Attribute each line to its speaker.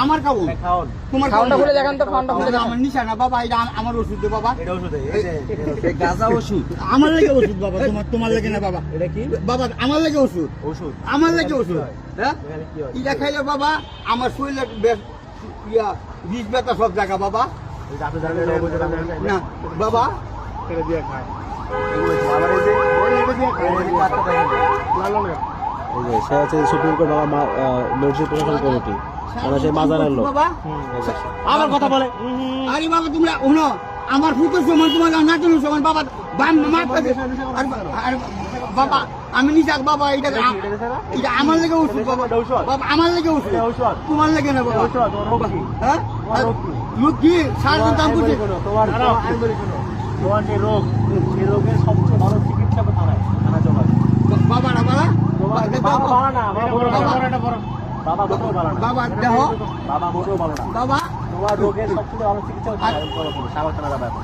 Speaker 1: আমার বাবা এটা। আমার বাবা ওষুধ বাবা আমার লাগে ওষুধ লাগে না আমার লাগে ওষুধ
Speaker 2: ওষুধ
Speaker 1: আমার লাগে ওষুধ হ্যাঁ এটা খাইলে বাবা আমার শরীরে ইয়া, বিষ ব্যথা সব জায়গা বাবা না বাবা।
Speaker 2: এটা দিয়ে খায়
Speaker 3: সে হচ্ছে সুপ্রিম কোর্ট বাবা আহ, প্রশাসন কমিটি। আমরা সেই মাজারের লোক।
Speaker 2: আবার কথা বলে।
Speaker 1: আরে বাবা তোমরা শুনো আমার ফুটো সমান তোমার নাচন সমান বাবা বাম মারতে আর আর বাবা আমি নিজাক বাবা এটা এটা আমার লেগে ওষুধ বাবা। বাবা আমার লেগে ওষুধ? তোমার লেগে না বাবা। হ্যাঁ? লোক কি? সার দাম করছে
Speaker 2: তোমার তোমার যে রোগ রোগের সবচেয়ে ভালো চিকিৎসা তো থানা জমা
Speaker 1: বাবা না বাবা
Speaker 2: বাবা না বাবা বাবা। মোটেও ভালো না।
Speaker 1: বাবা দেহ
Speaker 2: বাবা মোটেও ভালো না।
Speaker 1: বাবা।
Speaker 2: তোমার রোগের সবচেয়ে ভালো চিকিৎসা হচ্ছে সাগর থানা যাবে এখন